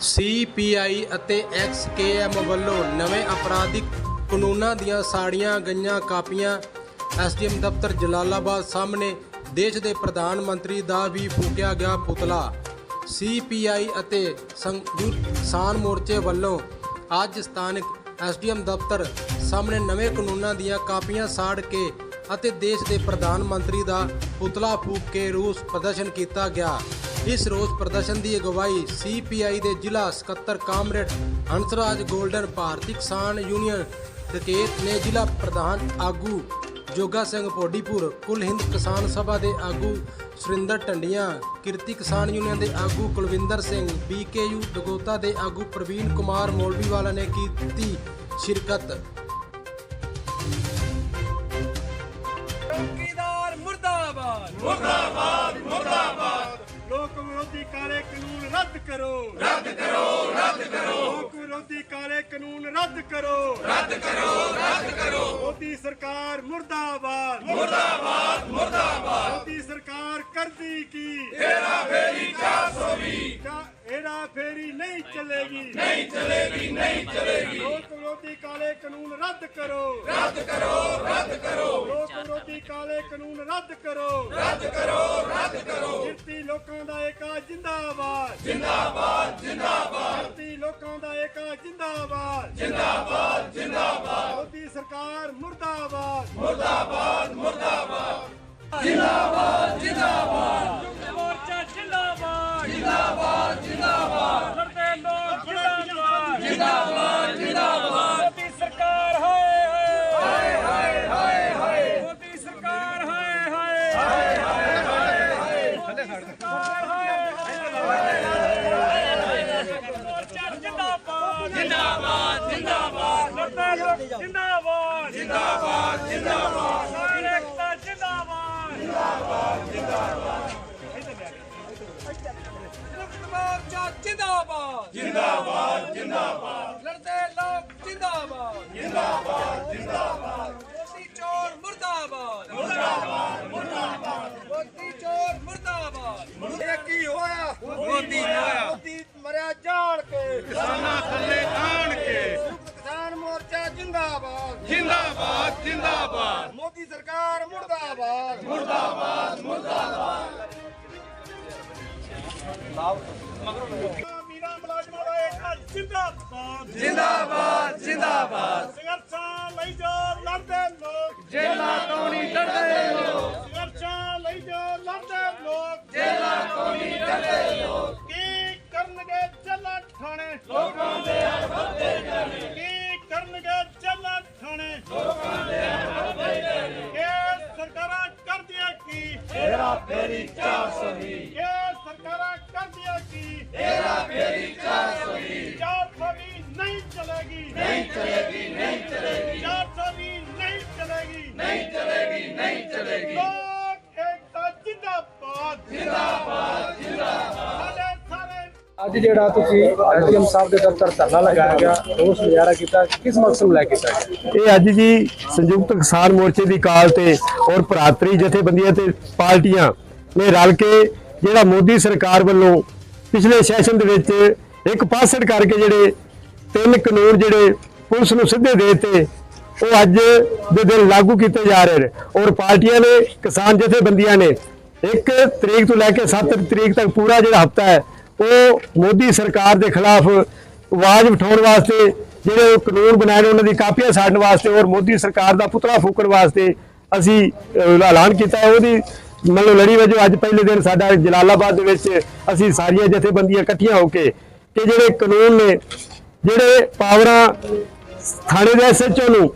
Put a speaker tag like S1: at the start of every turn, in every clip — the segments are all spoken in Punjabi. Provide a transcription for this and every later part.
S1: ਸੀਪੀਆਈ ਅਤੇ ਐਕਸਕੇਐਮ ਵੱਲੋਂ ਨਵੇਂ ਅਪਰਾਧਿਕ ਕਾਨੂੰਨਾਂ ਦੀਆਂ ਸਾੜੀਆਂ ਗਈਆਂ ਕਾਪੀਆਂ ਐਸਡੀਐਮ ਦਫ਼ਤਰ ਜਲਾਲਾਬਾਦ ਸਾਹਮਣੇ ਦੇਸ਼ ਦੇ ਪ੍ਰਧਾਨ ਮੰਤਰੀ ਦਾ ਵੀ ਫੂਕਿਆ ਗਿਆ ਪੁਤਲਾ। ਸੀਪੀਆਈ ਅਤੇ ਸੰਯੁਕਤ ਕਿਸਾਨ ਮੋਰਚੇ ਵੱਲੋਂ ਅੱਜ ਸਥਾਨਕ ਐਸਡੀਐਮ ਦਫ਼ਤਰ ਸਾਹਮਣੇ ਨਵੇਂ ਕਾਨੂੰਨਾਂ ਦੀਆਂ ਕਾਪੀਆਂ ਸਾੜ ਕੇ ਅਤੇ ਦੇਸ਼ ਦੇ ਪ੍ਰਧਾਨ ਮੰਤਰੀ ਦਾ ਪੁਤਲਾ ਫੂਕ ਕੇ ਰੋਸ ਪ੍ਰਦਰਸ਼ਨ ਕੀਤਾ ਗਿਆ। ਇਸ ਰੋਸ ਪ੍ਰਦਰਸ਼ਨ ਦੀ ਅਗਵਾਈ ਸੀਪੀਆਈ ਦੇ ਜ਼ਿਲ੍ਹਾ ਸਕੱਤਰ ਕਾਮਰੇਡ ਹੰਸਰਾਜ ਗੋਲਡਨ ਭਾਰਤੀ ਕਿਸਾਨ ਯੂਨੀਅਨ ਡਕੇਤ ਨੇ ਜ਼ਿਲ੍ਹਾ ਪ੍ਰਧਾਨ ਆਗੂ ਜੋਗਾ ਸਿੰਘ ਪੋਡੀਪੁਰ ਕੁੱਲ ਹਿੰਦ ਕਿਸਾਨ ਸਭਾ ਦੇ ਆਗੂ ਸੁਰਿੰਦਰ ਟੰਡੀਆਂ ਕਿਰਤੀ ਕਿਸਾਨ ਯੂਨੀਅਨ ਦੇ ਆਗੂ ਕੁਲਵਿੰਦਰ ਸਿੰਘ ਬੀਕੇਯੂ ਦਗੋਤਾ ਦੇ ਆਗੂ ਪ੍ਰਵੀਨ ਕੁਮਾਰ ਮੌਲਵੀਵਾਲਾ ਨੇ ਕੀਤੀ ਸ਼ਿਰਕਤ।
S2: ਮੁਰਦਾਬਾਦ। ਮੁਰਦਾਬਾਦ। ਲੋਕ ਵਿਰੋਧੀ ਕਾਲੇ ਕਾਨੂੰਨ ਰੱਦ ਕਰੋ। ਰੱਦ ਕਰੋ ਰੱਦ ਕਰੋ। ਲੋਕ ਵਿਰੋਧੀ ਕਾਲੇ ਕਾਨੂੰਨ ਰੱਦ ਕਰੋ। ਰੱਦ ਕਰੋ ਰੱਦ ਕਰੋ। ਮੋਦੀ ਸਰਕਾਰ ਮੁਰਦਾਬਾਦ। ਮੁਰਦਾਬਾਦ ਮੁਰਦਾਬਾਦ। ਮੋਦੀ ਸਰਕਾਰ ਕਰਦੀ ਕੀ? ਹੇਰਾ ਫੇਰੀ 420 ਹੇਰਾ ਫੇਰੀ ਨਹੀਂ ਚੱਲੇਗੀ ਨਹੀਂ ਚੱਲੇਗੀ? ਨਹੀਂ ਚੱਲੇਗੀ। ਲੋਕ ਵਿਰੋਧੀ ਕਾਲੇ ਕਾਨੂੰਨ ਰੱਦ ਕਰੋ। ਲੋਕ ਵਿਰੋਧੀ ਕਾਲੇ ਕਾਨੂੰਨ ਰੱਦ ਕਰੋ। ਰੱਦ ਕਰੋ ਰੱਦ ਕਰੋ। ਕਿਰਤੀ ਲੋਕਾਂ ਦਾ ਏਕਾ ਜਿੰਦਾਬਾਦ। ਜਿੰਦਾਬਾਦ ਜਿੰਦਾਬਾਦ। ਕਿਰਤੀ ਲੋਕਾਂ ਦਾ ਏਕਾ ਜਿੰਦਾਬਾਦ। ਜਿੰਦਾਬਾਦ ਜਿੰਦਾਬਾਦ। ਮੋਦੀ ਸਰਕਾਰ ਮੁਰਦਾਬਾਦ। ਮੁਰਦਾਬਾਦ ਮੁਰਦਾਬਾਦ। ਜਿੰਦਾਬਾਦ ਜਿੰਦਾਬਾਦ। ਜਿੰਦਾਬਾਦ ਜਿੰਦਾਬਾਦ। ਲੜਦੇ ਲੋਕ ਜਿੰਦਾਬਾਦ। ਜਿੰਦਾਬਾਦ ਜਿੰਦਾਬਾਦ। ਮੋਦੀ ਚੋਰ ਮੁਰਦਾਬਾਦ। ਮੁਰਦਾਬਾਦ ਮੁਰਦਾਬਾਦ। ਮੋਦੀ ਚੋਰ ਮੁਰਦਾਬਾਦ। ਇਹ ਕੀ ਹੋਇਆ? ਮੋਦੀ ਹੋਇਆ ਮੋਦੀ ਮਰਿਆ ਜਾਣ ਕੇ। ਕਿਸਾਨਾਂ ਥੱਲੇ ਆਣ ਕੇ। ਕਿਸਾਨ ਮੋਰਚਾ ਜਿੰਦਾਬਾਦ। ਜਿੰਦਾਬਾਦ ਜਿੰਦਾਬਾਦ। ਮੋਦੀ ਸਰਕਾਰ ਮੁਰਦਾਬਾਦ। ਮੀਰਾ ਮੁਲਾਜ਼ਮਾਂ ਦਾ ਇੱਕ ਜਿੰਦਾਬਾਦ ਜਿੰਦਾਬਾਦ। ਜਿੰਦਾਬਾਦ ਸੰਘਰਸ਼ਾਂ ਲਈ ਜੋ ਲੜਦੇ ਲੋਕ। ਜੇਲਾ ਤੋਂ ਨਹੀਂ ਡਰਦੇ ਲੋਕ। ਸੰਘਰਸ਼ਾਂ ਲਈ ਜੋ ਲੜਦੇ ਲੋਕ। ਜੇਲਾ ਤੋਂ ਨਹੀਂ ਡਰਦੇ ਲੋਕ। ਕੀ ਕਰਨਗੇ ਜੱਲਾ ਠਾਣੇ ਲੋਕਾਂ ਦੇ ਹੱਥੇ ਜਾਣੇ। ਕੀ ਕਰਨਗੇ ਜੱਲਾ ਠਾਣੇ ਲੋਕਾਂ ਦੇ ਹੱਥੇ ਜਾਣੇ। ਇਹ ਸਰਕਾਰਾਂ ਕਰਦੀਆਂ ਕੀ? ਤੇਰਾ ਫੇਰੀ 420 ਇਹ ਸਰਕਾਰਾਂ ਕਰਦੀਆਂ ਕੀ? ਤੇਰਾ ਫੇਰੀ 420 420 ਨਹੀਂ ਚਲੇਗੀ ਨਹੀਂ ਚਲੇਗੀ। ਨਹੀਂ ਚਲੇਗੀ 420 ਨਹੀਂ ਚਲੇਗੀ। ਨਹੀਂ ਚਲੇਗੀ ਨਹੀਂ ਚਲੇਗੀ। ਲੋਕ ਏਕਤਾ ਜਿੰਦਾਬਾਦ। ਜਿੰਦਾਬਾਦ ਜਿੰਦਾਬਾਦ। ਸਾਡੇ ਸਾਰੇ
S3: ਅੱਜ ਜਿਹੜਾ ਤੁਸੀਂ ਐਸਡੀਐਮ ਸਾਹਿਬ ਦੇ ਦਫ਼ਤਰ ਧਰਨਾ ਲਗਾਇਆ ਗਿਆ ਰੋਸ ਮੁਜ਼ਾਹਰਾ ਕੀਤਾ ਕਿਸ ਮਕਸਦ ਨੂੰ ਲੈ ਕੇ ਕੀਤਾ
S4: ਇਹ ਅੱਜ ਜੀ ਸੰਯੁਕਤ ਕਿਸਾਨ ਮੋਰਚੇ ਦੀ ਕਾਲ ਤੇ ਔਰ ਭਰਾਤਰੀ ਜਥੇਬੰਦੀਆਂ ਤੇ ਪਾਰਟੀਆਂ ਨੇ ਰਲ ਕੇ ਜਿਹੜਾ ਮੋਦੀ ਸਰਕਾਰ ਵੱਲੋਂ ਪਿਛਲੇ ਸੈਸ਼ਨ ਦੇ ਵਿੱਚ ਇੱਕ ਪਾਸੜ ਕਰਕੇ ਜਿਹੜੇ ਤਿੰਨ ਕਾਨੂੰਨ ਜਿਹੜੇ ਪੁਲਿਸ ਨੂੰ ਸਿੱਧੇ ਦੇ ਦਿੱਤੇ। ਉਹ ਅੱਜ ਦੇ ਦਿਨ ਲਾਗੂ ਕੀਤੇ ਜਾ ਰਹੇ ਨੇ। ਔਰ ਪਾਰਟੀਆਂ ਨੇ ਕਿਸਾਨ ਜਥੇਬੰਦੀਆਂ ਨੇ 1 ਤਰੀਕ ਤੋਂ ਲੈ ਕੇ 7 ਤਰੀਕ ਤੱਕ ਪੂਰਾ ਜਿਹੜਾ ਹਫਤਾ ਹੈ ਉਹ ਮੋਦੀ ਸਰਕਾਰ ਦੇ ਖਿਲਾਫ ਆਵਾਜ਼ ਉਠਾਉਣ ਵਾਸਤੇ ਜਿਹੜੇ ਉਹ ਕਾਨੂੰਨ ਬਣਾਏ ਨੇ ਉਹਨਾਂ ਦੀ ਕਾਪੀਆਂ ਸਾੜਨ ਵਾਸਤੇ ਔਰ ਮੋਦੀ ਸਰਕਾਰ ਦਾ ਪੁਤਲਾ ਫੂਕਣ ਵਾਸਤੇ ਅਸੀਂ ਅਹ, ਐਲਾਨ ਕੀਤਾ। ਉਹਦੀ ਮਤਲਬ ਲੜੀ ਵਜੋਂ ਅੱਜ ਪਹਿਲੇ ਦਿਨ ਸਾਡਾ ਜਲਾਲਾਬਾਦ ਦੇ ਵਿੱਚ ਅਸੀਂ ਸਾਰੀਆਂ ਜਥੇਬੰਦੀਆਂ ਇਕੱਠੀਆਂ ਹੋ ਕੇ ਕਿ ਜਿਹੜੇ ਕਾਨੂੰਨ ਨੇ ਜਿਹੜੇ ਪਾਵਰਾਂ ਥਾਣੇ ਦੇ ਐਸਐਚਓ ਨੂੰ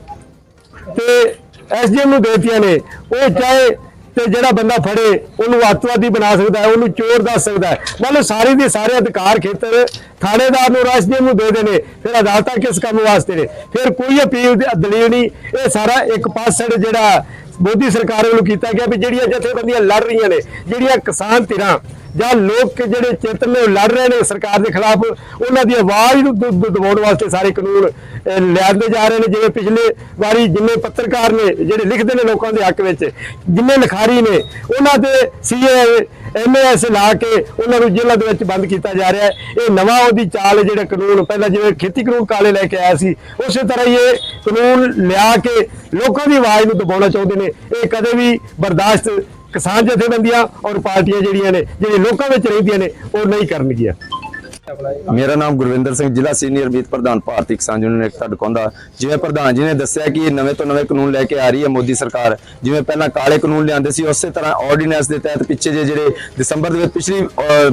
S4: ਤੇ ਐਸਡੀਐਮ ਨੂੰ ਦੇਤੀਆਂ ਨੇ, ਉਹ ਚਾਹੇ ਤੇ ਜਿਹੜਾ ਬੰਦਾ ਫੜੇ, ਉਹਨੂੰ ਅੱਤਵਾਦੀ ਬਣਾ ਸਕਦਾ ਹੈ, ਉਹਨੂੰ ਚੋਰ ਦੱਸ ਸਕਦਾ ਹੈ। ਮਤਲਬ ਸਾਰੇ ਦੇ ਸਾਰੇ ਅਧਿਕਾਰ ਖੇਤਰ ਥਾਣੇਦਾਰ ਨੂੰ ਐਸਡੀਐਮ ਨੂੰ ਦੇ ਦੇ ਨੇ, ਫਿਰ ਅਦਾਲਤਾਂ ਕਿਸ ਕੰਮ ਵਾਸਤੇ ਨੇ? ਫਿਰ ਕੋਈ ਅਪੀਲ ਦੀ ਦਲੀਲ ਨਹੀਂ, ਇਹ ਸਾਰਾ ਇੱਕ ਪਾਸੜ ਜਿਹੜਾ ਮੋਦੀ ਸਰਕਾਰ ਵੱਲੋਂ ਕੀਤਾ ਗਿਆ ਵੀ ਜਿਹੜੀਆਂ ਜਥੇਬੰਦੀਆਂ ਲੜ ਰਹੀਆਂ ਨੇ ਜਿਹੜੀਆਂ ਕਿਸਾਨ ਧਿਰਾਂ ਜਾਂ ਲੋਕ ਜਿਹੜੇ ਚੇਤਨ ਨੇ ਉਹ ਲੜ ਰਹੇ ਨੇ ਸਰਕਾਰ ਦੇ ਖਿਲਾਫ ਉਹਨਾਂ ਦੀ ਆਵਾਜ਼ ਨੂੰ ਦ- ਦਬਾਉਣ ਵਾਸਤੇ ਸਾਰੇ ਕਾਨੂੰਨ ਅਹ, ਲਿਆਂਦੇ ਜਾ ਰਹੇ ਨੇ ਜਿਵੇਂ ਪਿਛਲੇ ਵਾਰੀ ਜਿੰਨੇ ਪੱਤਰਕਾਰ ਨੇ ਜਿਹੜੇ ਲਿਖਦੇ ਨੇ ਲੋਕਾਂ ਦੇ ਹੱਕ ਵਿੱਚ ਜਿੰਨੇ ਲਿਖਾਰੀ ਨੇ ਉਹਨਾਂ ਦੇ ਸੀਏ ਐਮਐਸ ਲਾ ਕੇ ਉਹਨਾਂ ਨੂੰ ਜੇਲ੍ਹਾਂ ਦੇ ਵਿੱਚ ਬੰਦ ਕੀਤਾ ਜਾ ਰਿਹਾ ਹੈ। ਇਹ ਨਵਾਂ ਉਹਦੀ ਚਾਲ ਹੈ ਜਿਹੜਾ ਕਾਨੂੰਨ, ਪਹਿਲਾਂ ਜਿਵੇਂ ਖੇਤੀ ਕਾਨੂੰਨ ਕਾਲੇ ਲੈ ਕੇ ਆਇਆ ਸੀ, ਉਸੇ ਤਰ੍ਹਾਂ ਹੀ ਇਹ ਕਾਨੂੰਨ ਲਿਆ ਕੇ ਲੋਕਾਂ ਦੀ ਆਵਾਜ਼ ਨੂੰ ਦਬਾਉਣਾ ਚਾਹੁੰਦੇ ਨੇ। ਇਹ ਕਦੇ ਵੀ ਬਰਦਾਸ਼ਤ ਕਿਸਾਨ ਜਥੇਬੰਦੀਆਂ ਔਰ ਪਾਰਟੀਆਂ ਜਿਹੜੀਆਂ ਨੇ, ਜਿਹੜੇ ਲੋਕਾਂ ਵਿੱਚ ਰਹਿੰਦੀਆਂ ਨੇ, ਉਹ ਨਹੀਂ ਕਰਨਗੀਆਂ।
S5: ਮੇਰਾ ਨਾਮ ਗੁਰਵਿੰਦਰ ਸਿੰਘ, ਜ਼ਿਲ੍ਹਾ ਸੀਨੀਅਰ ਮੀਤ ਪ੍ਰਧਾਨ ਭਾਰਤੀ ਕਿਸਾਨ ਯੂਨੀਅਨ ਏਕਤਾ ਡਕੌਂਦਾ ਜਿਵੇਂ ਪ੍ਰਧਾਨ ਜੀ ਨੇ ਦੱਸਿਆ ਕਿ ਨਵੇਂ ਤੋਂ ਨਵੇਂ ਕਾਨੂੰਨ ਲੈ ਕੇ ਆ ਰਹੀ ਹੈ ਮੋਦੀ ਸਰਕਾਰ। ਜਿਵੇਂ ਪਹਿਲਾਂ ਕਾਲੇ ਕਾਨੂੰਨ ਲਿਆਂਦੇ ਸੀ, ਉਸੇ ਤਰ੍ਹਾਂ ਆਰਡੀਨੈਂਸ ਦੇ ਤਹਿਤ ਪਿੱਛੇ ਜੇ ਜਿਹੜੇ ਦਸੰਬਰ ਦੇ ਵਿੱਚ ਪਿਛਲੀ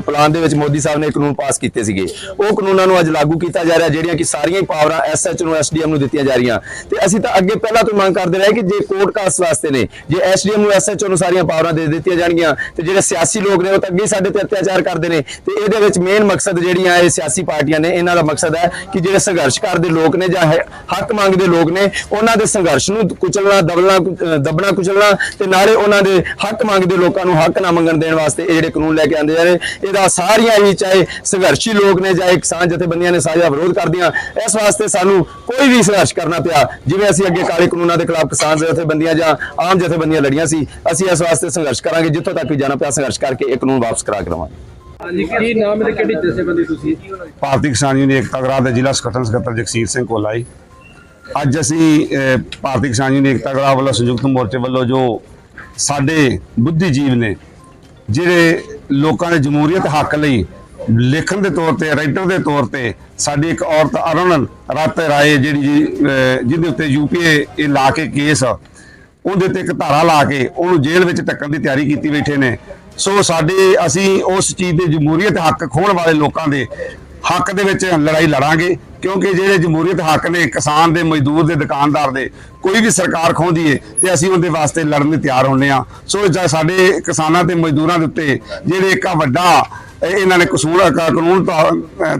S5: ਪਲਾਨ ਦੇ ਵਿੱਚ ਮੋਦੀ ਸਾਹਿਬ ਨੇ ਕਾਨੂੰਨ ਪਾਸ ਕੀਤੇ ਸੀਗੇ। ਉਹ ਕਾਨੂੰਨਾਂ ਨੂੰ ਅੱਜ ਲਾਗੂ ਕੀਤਾ ਜਾ ਰਿਹਾ, ਜਿਹੜੀਆਂ ਕਿ ਸਾਰੀਆਂ ਹੀ ਪਾਵਰਾਂ ਐਸਐਚ ਨੂੰ ਐਸਡੀਐਮ ਨੂੰ ਦਿੱਤੀਆਂ ਜਾ ਰਹੀਆਂ। ਤੇ ਅਸੀਂ ਤਾਂ ਅੱਗੇ ਪਹਿਲਾਂ ਤੋਂ ਮੰਗ ਕਰਦੇ ਰਹੇ ਕਿ ਜੇ ਕੋਰਟ ਕਾਸ ਵਾਸਤੇ ਨੇ, ਜੇ ਐਸਡੀਐਮ ਨੂੰ ਐਸਐਚ ਨੂੰ ਸਾਰੀਆਂ ਪਾਵਰਾਂ ਦੇ ਦਿੱਤੀਆਂ ਜਾਣਗੀਆਂ, ਤੇ ਜਿਹੜੇ ਸਿਆਸੀ ਲੋਕ ਨੇ ਉਹ ਤਾਂ ਅੱਗੇ ਸਾਡੇ ਤੇ ਅਤਿਆਚਾਰ ਕਰਦੇ ਨੇ। ਤੇ ਇਹਦੇ ਵਿੱਚ ਮੇਨ ਮਕਸਦ ਜਿਹੜੀ ਜਿਹੜੀਆਂ ਇਹ ਸਿਆਸੀ ਪਾਰਟੀਆਂ ਨੇ, ਇਹਨਾਂ ਦਾ ਮਕਸਦ ਹੈ ਕਿ ਜਿਹੜੇ ਸੰਘਰਸ਼ ਕਰਦੇ ਲੋਕ ਨੇ ਜਾਂ ਹੱਕ ਮੰਗਦੇ ਲੋਕ ਨੇ, ਉਹਨਾਂ ਦੇ ਸੰਘਰਸ਼ ਨੂੰ ਕੁਚਲਣਾ ਦਬਣਾ ਦਬਣਾ, ਕੁਚਲਣਾ ਤੇ ਨਾਲੇ ਉਹਨਾਂ ਦੇ ਹੱਕ ਮੰਗਦੇ ਲੋਕਾਂ ਨੂੰ ਹੱਕ ਨਾ ਮੰਗਣ ਦੇਣ ਵਾਸਤੇ ਇਹ ਜਿਹੜੇ ਕਾਨੂੰਨ ਲੈ ਕੇ ਆਂਦੇ ਜਾ ਰਹੇ, ਇਹਦਾ ਸਾਰੀਆਂ ਹੀ ਚਾਹੇ ਸੰਘਰਸ਼ੀ ਲੋਕ ਨੇ ਚਾਹੇ ਕਿਸਾਨ ਜਥੇਬੰਦੀਆਂ ਨੇ ਸਾਂਝਾ ਵਿਰੋਧ ਕਰਦੀਆਂ, ਇਸ ਵਾਸਤੇ ਸਾਨੂੰ ਕੋਈ ਵੀ ਸੰਘਰਸ਼ ਕਰਨਾ ਪਿਆ। ਜਿਵੇਂ ਅਸੀਂ ਅੱਗੇ ਕਾਲੇ ਕਾਨੂੰਨਾਂ ਦੇ ਖਿਲਾਫ ਕਿਸਾਨ ਜਥੇਬੰਦੀਆਂ ਜਾਂ ਆਮ ਜਥੇਬੰਦੀਆਂ ਲੜੀਆਂ ਸੀ, ਅਸੀਂ ਇਸ ਵਾਸਤੇ ਸੰਘਰਸ਼ ਕਰਾਂਗੇ, ਜਿੱਥੋਂ ਤੱਕ ਵੀ ਜਾਣਾ ਪਿਆ, ਸੰਘਰਸ਼ ਕਰਕੇ ਇਹ ਕਾਨੂੰਨ ਵਾਪਸ ਕਰਾ ਕੇ ਦਵਾਂਗੇ।
S3: ਕੀ ਨਾਮ ਹੈ ਕਿਹੜੀ ਜਥੇਬੰਦੀ ਤੁਸੀਂ?
S6: ਭਾਰਤੀ ਕਿਸਾਨ ਯੂਨੀਅਨ ਏਕਤਾ ਗਰਾਹ ਦੇ ਜ਼ਿਲ੍ਹਾ ਸਕੱਤਰ ਸਕੱਤਰ ਜਗਸੀਰ ਸਿੰਘ ਕੋਲਾ ਅੱਜ ਅਸੀਂ ਭਾਰਤੀ ਕਿਸਾਨ ਯੂਨੀਅਨ ਏਕਤਾ ਗਰਾਹ ਵੱਲੋਂ ਸੰਯੁਕਤ ਮੋਰਚੇ ਵੱਲੋਂ ਜੋ ਸਾਡੇ ਬੁੱਧੀਜੀਵ ਨੇ ਜਿਹੜੇ ਲੋਕਾਂ ਦੇ ਜਮਹੂਰੀਅਤ ਹੱਕ ਲਈ ਲਿਖਣ ਦੇ ਤੌਰ ਤੇ ਰਾਈਟਰ ਦੇ ਤੌਰ ਤੇ ਸਾਡੀ ਇੱਕ ਔਰਤ ਅਰੁਣ ਰੱਤ ਰਾਏ ਜਿਹੜੀ ਜੀ, ਜਿਹਦੇ ਉੱਤੇ ਯੂਪੀਏ ਇਹ ਲਾ ਕੇ ਕੇਸ ਉਹਦੇ ਤੇ ਇੱਕ ਧਾਰਾ ਲਾ ਕੇ ਉਹਨੂੰ ਜੇਲ੍ਹ ਵਿੱਚ ਟੱਕਣ ਦੀ ਤਿਆਰੀ ਕੀਤੀ ਬੈਠੇ ਨੇ। ਸੋ ਸਾਡੇ ਅਸੀਂ ਉਸ ਚੀਜ਼ ਦੇ ਜਮਹੂਰੀਅਤ ਹੱਕ ਖੋਣ ਵਾਲੇ ਲੋਕਾਂ ਦੇ ਹੱਕ ਦੇ ਵਿੱਚ ਲੜਾਈ ਲੜਾਂਗੇ, ਕਿਉਂਕਿ ਜਿਹੜੇ ਜਮਹੂਰੀਅਤ ਹੱਕ ਨੇ ਕਿਸਾਨ ਦੇ, ਮਜ਼ਦੂਰ ਦੇ, ਦੁਕਾਨਦਾਰ ਦੇ, ਕੋਈ ਵੀ ਸਰਕਾਰ ਖੋਹਦੀ ਏ ਤੇ ਅਸੀਂ ਉਹਦੇ ਵਾਸਤੇ ਲੜਨ ਲਈ ਤਿਆਰ ਹੁੰਨੇ ਆ ਸੋ ਜਾਂ ਸਾਡੇ ਕਿਸਾਨਾਂ ਤੇ ਮਜ਼ਦੂਰਾਂ ਦੇ ਉੱਤੇ ਜਿਹੜੇ ਇੱਕ ਵੱਡਾ ਇਹਨਾਂ ਨੇ ਕਸੂਰ ਕਾਨੂੰਨ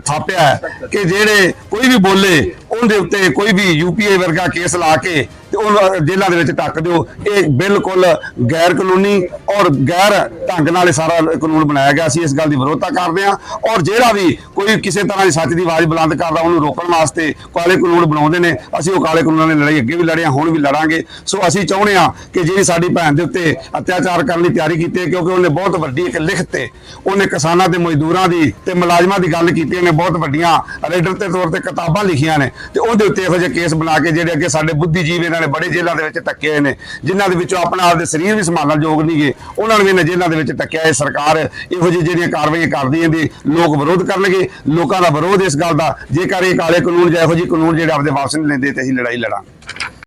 S6: ਥਾਪਿਆ ਹੈ ਕਿ ਜਿਹੜੇ ਕੋਈ ਵੀ ਬੋਲੇ, ਉਹਦੇ ਉੱਤੇ ਕੋਈ ਵੀ ਯੂਪੀਏ ਵਰਗਾ ਕੇਸ ਲਾ ਕੇ ਤੇ ਉਹਨੂੰ ਜੇਲ੍ਹਾਂ ਦੇ ਵਿੱਚ ਟੱਕ ਦਿਓ। ਇਹ ਬਿਲਕੁਲ ਗੈਰ ਕਾਨੂੰਨੀ ਔਰ ਗੈਰ ਢੰਗ ਨਾਲ ਇਹ ਸਾਰਾ ਕਾਨੂੰਨ ਬਣਾਇਆ ਗਿਆ। ਅਸੀਂ ਇਸ ਗੱਲ ਦੀ ਵਿਰੋਧਤਾ ਕਰਦੇ ਹਾਂ ਔਰ ਜਿਹੜਾ ਵੀ ਕੋਈ ਕਿਸੇ ਤਰ੍ਹਾਂ ਦੀ ਸੱਚ ਦੀ ਆਵਾਜ਼ ਬੁਲੰਦ ਕਰਦਾ, ਉਹਨੂੰ ਰੋਕਣ ਵਾਸਤੇ ਕਾਲੇ ਕਾਨੂੰਨ ਬਣਾਉਂਦੇ ਨੇ। ਅਸੀਂ ਉਹ ਕਾਲੇ ਕਾਨੂੰਨਾਂ ਦੀ ਲੜਾਈ ਅੱਗੇ ਵੀ ਲੜਿਆ, ਹੁਣ ਵੀ ਲੜਾਂਗੇ। ਸੋ ਅਸੀਂ ਚਾਹੁੰਦੇ ਹਾਂ ਕਿ ਜਿਹੜੀ ਸਾਡੀ ਭੈਣ ਦੇ ਉੱਤੇ ਅਤਿਆਚਾਰ ਕਰਨ ਦੀ ਤਿਆਰੀ ਕੀਤੀ ਹੈ, ਕਿਉਂਕਿ ਉਹਨੇ ਬਹੁਤ ਵੱਡੀ ਇੱਕ ਲਿਖਤ ਤੇ ਉਹਨੇ ਕਿਸਾਨਾਂ ਤੇ ਮਜ਼ਦੂਰਾਂ ਦੀ ਤੇ ਮੁਲਾਜ਼ਮਾਂ ਦੀ ਗੱਲ ਕੀਤੀ, ਉਹਨੇ ਬਹੁਤ ਵੱਡੀਆਂ ਰੇਡਰ ਤੇ ਤੌਰ ਤੇ ਕਿਤਾਬਾਂ ਲਿਖੀਆਂ ਨੇ। ਤੇ ਉਹਦੇ ਉੱਤੇ ਇਹੋ ਜਿਹੇ ਕੇਸ ਬਣਾ ਕੇ ਜਿਹੜੇ ਅੱਗੇ ਸਾਡੇ ਬੁੱਧੀਜੀਵ ਇਹਨਾਂ ਨੇ ਬੜੇ ਜੇਲ੍ਹਾਂ ਦੇ ਵਿੱਚ ਧੱਕੇ ਹੋਏ ਨੇ, ਜਿਨ੍ਹਾਂ ਦੇ ਵਿੱਚੋਂ ਆਪਣਾ ਆਪਦੇ ਸਰੀਰ ਵੀ ਸੰਭਾਲਣ ਯੋਗ ਨਹੀਂਗੇ ਉਹਨਾਂ ਨੂੰ ਵੀ ਇਹਨਾਂ ਜੇਲ੍ਹਾਂ ਦੇ ਵਿੱਚ ਧੱਕਿਆ ਹੈ ਸਰਕਾਰ ਇਹੋ ਜਿਹੀ ਜਿਹੜੀਆਂ ਕਾਰਵਾਈਆਂ ਕਰਦੀ ਇਹਦੇ ਲੋਕ ਵਿਰੋਧ ਕਰਨਗੇ, ਲੋਕਾਂ ਦਾ ਵਿਰੋਧ ਇਸ ਗੱਲ ਦਾ। ਜੇਕਰ ਇਹ ਕਾਲੇ ਕਾਨੂੰਨ ਜਾਂ ਇਹੋ ਜਿਹੇ ਕਾਨੂੰਨ ਜਿਹੜੇ ਆਪਦੇ ਵਾਪਸ ਨਹੀਂ ਲੈਂਦੇ ਤੇ ਅਸੀਂ ਲੜਾਈ ਲੜਾਂਗੇ।